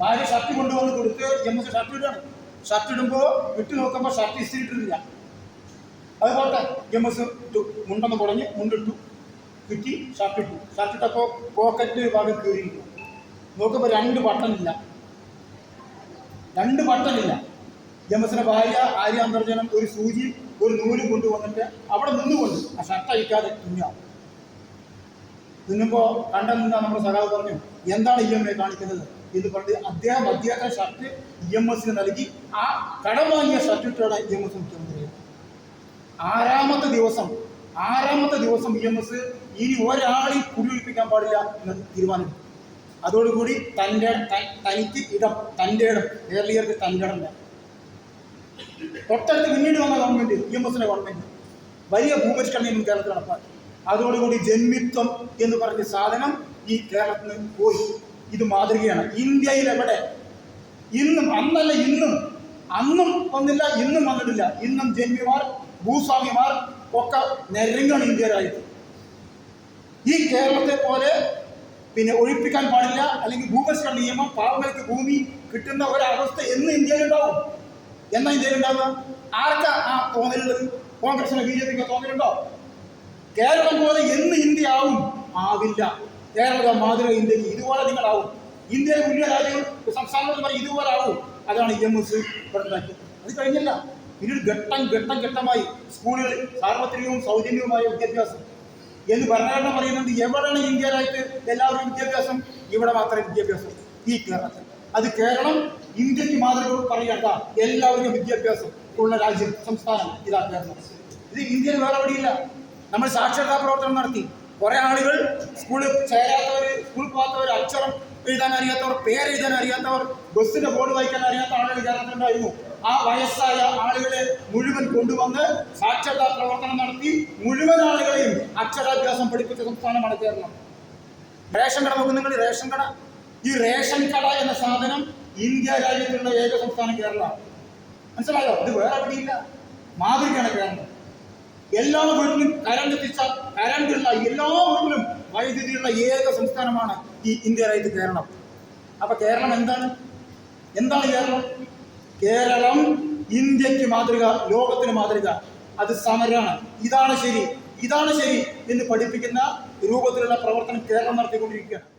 ഭാര്യ ഷർട്ട് കൊണ്ടുവന്ന് കൊടുത്ത് എം ഷർട്ട് ഇടാണ്. ഷർട്ട് ഇടുമ്പോൾ ഇട്ട് നോക്കുമ്പോൾ ഷർട്ട് ഇസ്തിരി ഇട്ടിട്ടില്ല അത് പോട്ടെ. എം എസ് ഇട്ടു. മുണ്ടെന്ന് കുറഞ്ഞ് മുണ്ടിട്ടു. കിട്ടി ഷർട്ട് ഇട്ടു. ഷർട്ട് ഇട്ടപ്പോൾ പോക്കറ്റ് ഭാഗം കീറിയിട്ടു നോക്കുമ്പോൾ രണ്ട് ബട്ടണില്ല. രണ്ട് ബട്ടണില്ല. എം എസിന്റെ ഭാര്യ ആര്യ അന്തർജനം ഒരു സൂചി ഒരു നൂൽ കൊണ്ടുവന്നിട്ട് അവിടെ നിന്നുകൊണ്ട് ആ ഷർട്ട് അയക്കാതെ തുന്നുക തിന്നുമ്പോൾ കണ്ടെന്നാ നമ്മുടെ സഖാവ് പറഞ്ഞു എന്താണ് ഇ എം എ കാണിക്കുന്നത്? എന്ന് പറഞ്ഞ് അദ്ദേഹം അദ്ദേഹത്തെ ഷർട്ട് ഇ എം എസിന് നൽകി. ആ കടം വാങ്ങിയ ഷർട്ടിട്ടാണ് ഇ എം എസ് മുഖ്യമന്ത്രി. ആറാമത്തെ ദിവസം ആറാമത്തെ ദിവസം ഇ എം എസ് ഇനി ഒരാളെയും കുടിയൊഴിപ്പിക്കാൻ പാടില്ല എന്ന് തീരുമാനിച്ചു അതോടുകൂടി തന്റെ തനിക്ക് ഇടം തന്റെ ഇടം കേരളീയർക്ക് തന്റെ ഇടം. തൊട്ടടുത്ത് പിന്നീട് വന്ന ഗവൺമെന്റ് ഇ എം എസിന്റെ ഗവൺമെന്റ് വലിയ ഭൂപരിഷ്കരണം കേരളത്തിൽ നടപ്പാക്കി അതോടുകൂടി ജന്മിത്വം എന്ന് പറഞ്ഞ സാധനം ഈ കേരളത്തിന് പോയി. ഇത് മാതൃകയാണ്. ഇന്ത്യയിൽ എവിടെ? ഇന്നും അന്നല്ല ഇന്നും. അന്നും വന്നില്ല ഇന്നും വന്നിട്ടില്ല. ഇന്നും ജന്മിമാർ ഭൂസ്വാമിമാർ ഒക്കെ നെരങ്ങാണ് ഇന്ത്യയിലായിട്ട് ഈ കേരളത്തെ പോലെ പിന്നെ ഒഴിപ്പിക്കാൻ പാടില്ല. അല്ലെങ്കിൽ ഭൂപരിഷ്കരണ നിയമം പാവങ്ങൾക്ക് ഭൂമി കിട്ടുന്ന ഒരവസ്ഥ എന്ന് ഇന്ത്യയിലുണ്ടാവും. എന്നാ ഇന്ത്യയിലുണ്ടാവുക? ആർക്കാ ആ തോന്നലുള്ളത്? കോൺഗ്രസിനെ ബി ജെ പിക്ക് തോന്നലുണ്ടോ? കേരളം പോലെ എന്ന് ഇന്ത്യ ആവും? ആവില്ല. കേരള മാതൃക ഇന്ത്യയ്ക്ക് ഇതുപോലെ നിങ്ങളാവും. ഇന്ത്യയിലെ മുഴുവൻ രാജ്യങ്ങൾ സംസ്ഥാനങ്ങളും പറയും ഇതുപോലെ ആവും. അതാണ് ഇ എം എസ് അത് കഴിഞ്ഞല്ല. പിന്നീട് ഘട്ടം ഘട്ടം ഘട്ടമായി സ്കൂളുകളിൽ സാർവത്രികവും സൗജന്യവുമായ വിദ്യാഭ്യാസം. എന്ന് ഭരണഘടന പറയുന്നത് എവിടെയാണ് ഇന്ത്യയിലായിട്ട് എല്ലാവരും വിദ്യാഭ്യാസം? ഇവിടെ മാത്രമേ വിദ്യാഭ്യാസം ഈ കേരളത്തിൽ. അത് കേരളം ഇന്ത്യയ്ക്ക് മാതൃക പറയണ്ട. എല്ലാവർക്കും വിദ്യാഭ്യാസം ഉള്ള രാജ്യം സംസ്ഥാനം ഇതാ കേരളം. ഇത് ഇന്ത്യയിൽ വേറെ എവിടെയില്ല. നമ്മൾ സാക്ഷരതാ പ്രവർത്തനം നടത്തി. കുറെ ആളുകൾ സ്കൂളിൽ ചേരാത്തവർ സ്കൂളിൽ പോകാത്തവർ അക്ഷരം എഴുതാൻ അറിയാത്തവർ പേരെഴുതാൻ അറിയാത്തവർ ബസ്സിന്റെ ബോർഡ് വായിക്കാൻ അറിയാത്ത ആളുകൾ കേരളത്തിലുണ്ടായിരുന്നു. ആ വയസ്സായ ആളുകളെ മുഴുവൻ കൊണ്ടുവന്ന് സാക്ഷരതാ പ്രവർത്തനം നടത്തി മുഴുവൻ ആളുകളെയും അക്ഷരാഭ്യാസം പഠിപ്പിച്ച സംസ്ഥാനമാണ് കേരളം. റേഷൻ കട നോക്കും നിങ്ങൾ റേഷൻ കട. ഈ റേഷൻ കട എന്ന സാധനം ഇന്ത്യ രാജ്യത്തുള്ള ഏക സംസ്ഥാനം കേരള. മനസ്സിലായോ? ഇത് വേറെ എവിടെയില്ല. മാതൃകയാണ് കേരളം. എല്ലാ വീട്ടിലും കരണ്ട് കരണ്ടുള്ള വൈദ്യുതിയുള്ള ഏക സംസ്ഥാനമാണ് ഈ ഇന്ത്യ രാജ്യത്ത് കേരളം. അപ്പൊ കേരളം എന്താണ്? എന്താണ് കേരളം? കേരളം ഇന്ത്യയ്ക്ക് മാതൃക ലോകത്തിന് മാതൃക. അത് സമരാണ്. ഇതാണ് ശരി. ഇതാണ് ശരി എന്ന് പഠിപ്പിക്കുന്ന രൂപത്തിലുള്ള പ്രവർത്തനം കേരളം നടത്തിക്കൊണ്ടിരിക്കുകയാണ്.